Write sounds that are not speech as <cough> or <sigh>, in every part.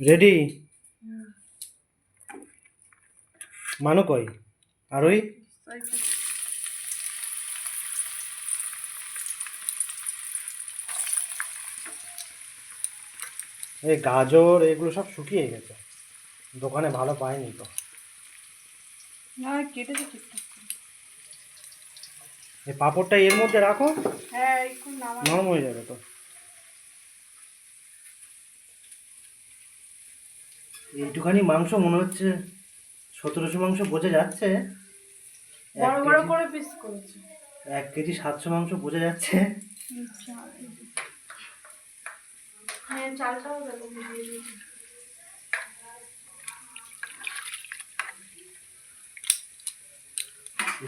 Ready মানু কই আর ওই এই গাজর এগুলো সব শুকিয়ে গেছে। দোকানে ভালো পাইনি তো। এই পাঁপড়টা এর মধ্যে রাখো। হ্যাঁ একটু নরম হয়ে যাবে তো। এইটুখানি মাংস মনে হচ্ছে সতেরোশো মাংস বোঝা যাচ্ছে। এক বড় বড় কেজি- করে পিস করেছে। এক কেজি সাতশো মাংস বোঝা যাচ্ছে। হ্যাঁ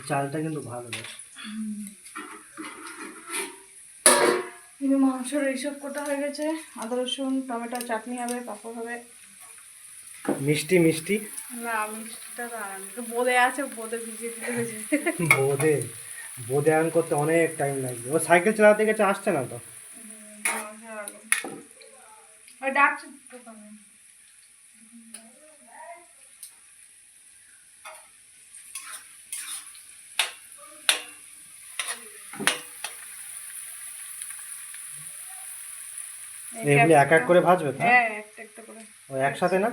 চালটা কিন্তু ভালো বেশ। মাংসর এইসব কোটা হয়ে গেছে। আদা রসুন টমেটো চাটনি হবে পাঁপড় হবে। মিষ্টি মিষ্টি? না মিষ্টিটা দাঁড়ান তো বোঁদে আছে বোঁদে ভিজিয়ে দিতে হয়েছে। আন করতে অনেক টাইম লাগবে। ও সাইকেল চালাতে গেছে আসছে না তো? ডাকছে এগুলি এক এক করে ভাজবে তো? হ্যাঁ একটা একটা করে। ও একসাথে না?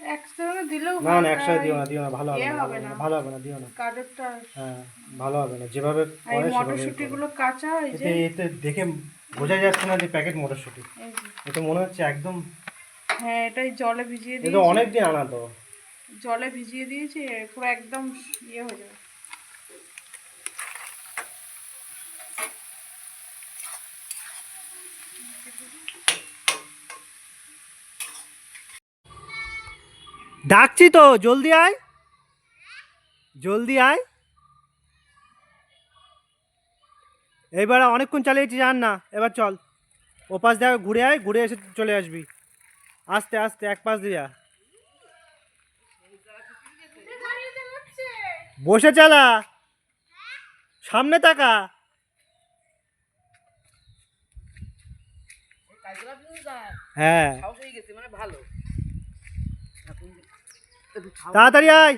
একসাথে দিলেও না না একসাথে দিও না দিও না ভালো হবে ইয়ে না ভালো হবে না দিও না। গাজরটা হ্যাঁ ভালো হবে না যেভাবে করে মটরশুঁটি গুলো কাঁচা এই যে এতে দেখে বোঝা যাচ্ছে না যে প্যাকেট মটরশুঁটি। এটা মনে হচ্ছে একদম হ্যাঁ এটাই জলে ভিজিয়ে এটা দিয়েছি। অনেক দিন আনা তো। জলে ভিজিয়ে দিয়েছি পুরো একদম ইয়ে হয়ে যাবে। ডাকছি তো, জলদি আয়। জলদি আয়। এইবার অনেকক্ষণ চালিয়েছি জান না। এবার চল। ও পাশ দিয়ে ঘুরে আয়, ঘুরে এসে চলে আসবি। আস্তে আস্তে, এক পাশ দিয়ে দিয়া বসে চালা। সামনে তাকা। হ্যাঁ। তাড়াতাড়ি আয়।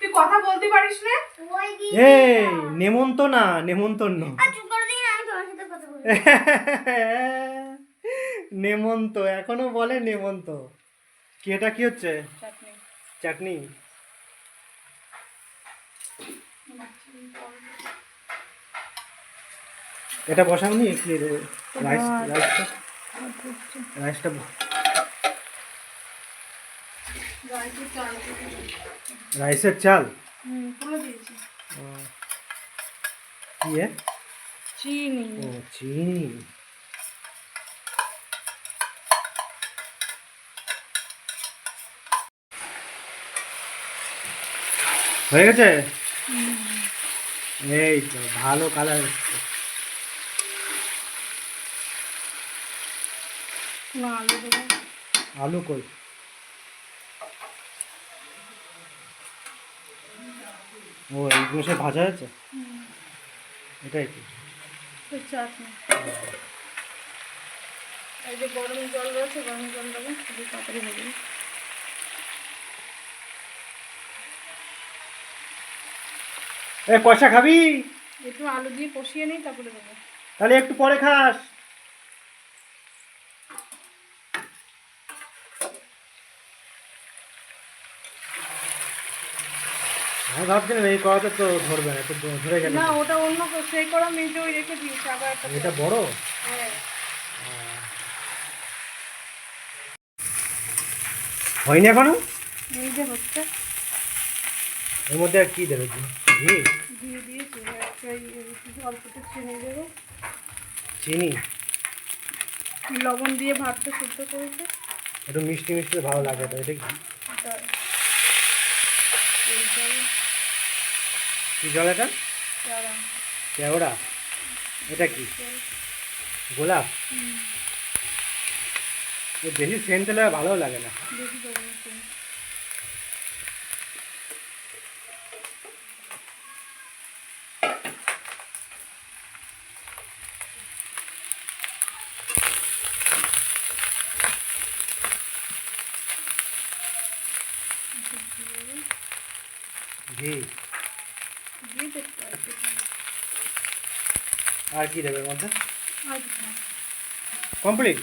তুই কথা বলতে পারিস না? এই নেমন্ত না নেমন্তন্ন। <laughs> নেমন্ত এখনও বলে নেমন্ত। কি এটা কি হচ্ছে? চাটনি। চাটনি? এটা বসাওনি কি রে- রাইস রাইসটা রাইসটা রাইসের চাল? কি চিনি। ও চিনি। হয়ে গেছে? এই তো ভালো কালার আলু কই? ও এইগুলো সে ভাজা হয়েছে? এটাই কি? চাটনি। এই যে গরম জল রয়েছে গরম জল দেবো খুবই তাড়াতাড়ি হয়ে যাবে। এ কষা খাবি? একটু আলু দিয়ে কষিয়ে নিই তারপরে দেবো। তাহলে একটু পরে খাস। আমি ভাবছিলাম এই কড়াতে তো ধরবে না একটু ধরে গেলে। না ওটা অন্য সেই মেজে ওই রেখে দিয়েছি আবার একটা এটা বড়? হ্যাঁ। হয়নি এখনও? এই যে হচ্ছে। এর মধ্যে আর কি দেবে? ঘি? ঘি? দিয়ে দিয়েছি এবার একটা এই অল্প একটু চিনি দেবো। চিনি? লবণ দিয়ে ভাতটা শুদ্ধ করেছে। একটু মিষ্টি মিষ্টি ভালো লাগে তো এটা কি? কি জল এটা? কেওড়া। এটা কি? গোলাপ? বেশি সেন্ট হলে ভালো লাগে না। ঘি। আর কি দেবে মধ্যে। কমপ্লিট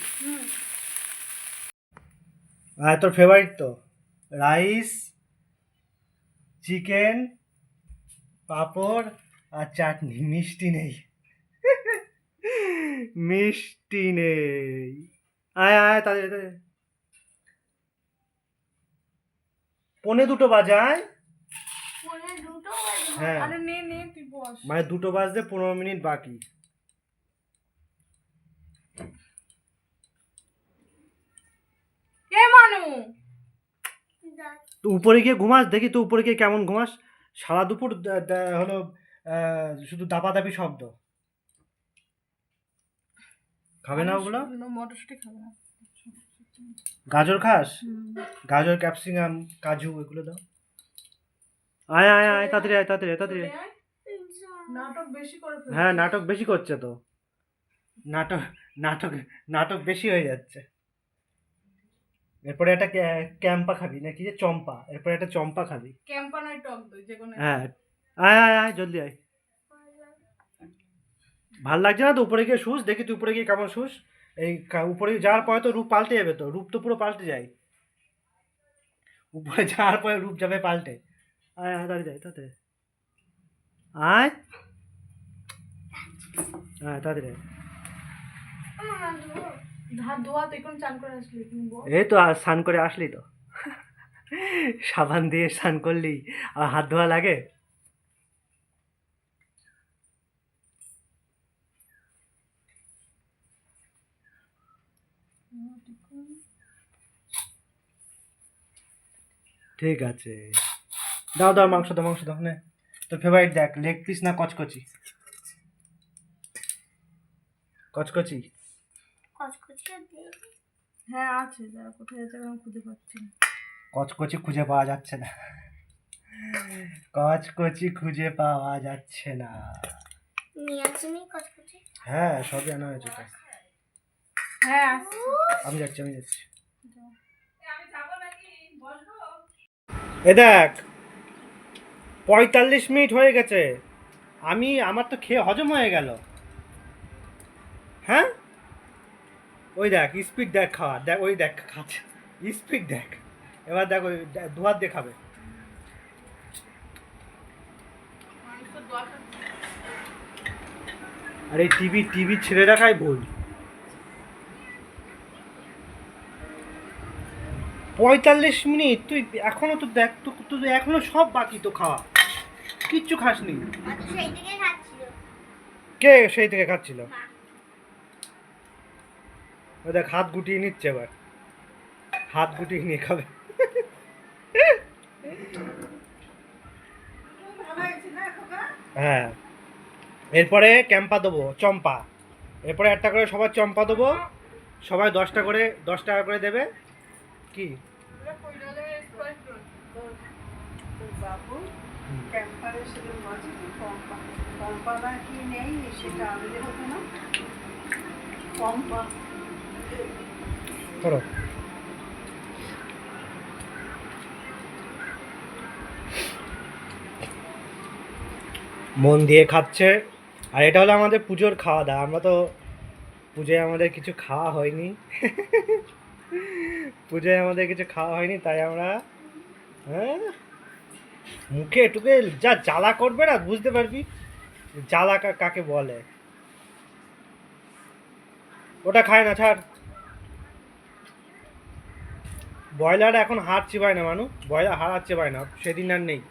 আর তোর ফেভারিট তো? রাইস চিকেন পাঁপড় আর চাটনি। মিষ্টি নেই। <laughs> মিষ্টি নেই। আয় আয় তাদের তাদের পনে দুটো বাজায়। হ্যাঁ। আরে নে নে তুই বস। মানে দুটো বাজতে পনেরো মিনিট বাকি। এ মানু! তো উপরে গিয়ে ঘুমাস দেখি তো উপরে গিয়ে কেমন ঘুমাস। সারা দুপুর হলো শুধু দাপাদাপি শব্দ। খাবে না ওগুলো? মটরশুঁটি খাবে না। গাজর খাস? গাজর ক্যাপসিকাম কাজু এগুলো দাও। আয় আয় আয় তাড়াতাড়ি আয় তাড়াতাড়ি তাড়াতাড়ি নাটক বেশি করে হ্যাঁ নাটক বেশি করছে তো। নাটক নাটক নাটক বেশি হয়ে যাচ্ছে। এরপরে একটা ক্যাম্পা খাবি নাকি? যে চম্পা। এরপরে একটা চম্পা খাবি। ক্যাম্পা নয় টক দই যে কোনো হ্যাঁ। আয় আয় আয় জলদি আয়। ভালো লাগছে না তো? উপরে গিয়ে শুস দেখি তুই উপরে গিয়ে কেমন শুস। এই কা- উপরে যাওয়ার পরে তো রূপ পাল্টে যাবে তো। রূপ তো পুরো পাল্টে যায়। উপরে যাওয়ার পরে রূপ যাবে পাল্টে। আয় আয় তাড়াতাড়ি তাড়াতাড়ি আয় হ্যাঁ তাড়াতাড়ি এই তো স্নান করে আসলি তো সাবান দিয়ে স্নান করলি আর হাত ধোয়া লাগে ঠিক আছে দাও দাও মাংস দাও মাংস দাও নে। তোর ফেভারিট দেখ লেগ পিস না কচকচি? কচকচি? হ্যাঁ আছে যারা কোথায় আছে আমি খুঁজে পাচ্ছি না। কচকচি খুঁজে পাওয়া যাচ্ছে না। কচকচি খুঁজে পাওয়া যাচ্ছে না। হ্যাঁ সবই আনা হয়েছে তো। হ্যাঁ আমি যাচ্ছি আমি যাচ্ছি। এ দেখ পঁয়তাল্লিশ মিনিট হয়ে গেছে। আমি, আমার তো খেয়ে হজম হয়ে গেল। হ্যাঁ? ওই দেখ স্পিড দেখ খাওয়া দেখ, ওই দেখ খাচ্ছে। স্পিড দেখ। এবার দেখ, ওই দে- দুহাত দিয়ে খাবে। আর এই টিভি টিভি ছেড়ে রাখাই ভুল। পঁয়তাল্লিশ মিনিট? তুই এখনও তো দেখ তো তো এখনও সব বাকি তো খাওয়া। কিচ্ছু খাসনি। কে সেই থেকে খাচ্ছিল ও দেখ হাত গুটিয়ে নিচ্ছে এবার। হাত গুটিয়ে নিয়ে খাবে। হ্যাঁ। এরপরে ক্যাম্পা দেবো চম্পা। এরপরে একটা করে সবার চম্পা দেবো। সবাই দশটা করে দশ টাকা করে দেবে। কি? বাবু ক্যাম্পারে সেদিন বলছে কি পম্পা পম্পা কি নেই সেটা আনলে হতো না পম্পা করো মন দিয়ে খাচ্ছে। আর এটা হলো আমাদের পুজোর খাওয়া দাওয়া। আমরা তো পুজোয় আমাদের কিছু খাওয়া হয়নি। <laughs> পুজোয় আমাদের কিছু খাওয়া হয়নি, তাই আমরা হ্যাঁ? মুখে টুকে যা জ্বালা করবে না, বুঝতে পারবি? জ্বালা কাকে বলে? ওটা খায় না, ছাড়। ব্রয়লার এখন হাড় চিবায় না, মানু। ব্রয়লার হাড় আর চিবায় না, সেদিন আর নেই।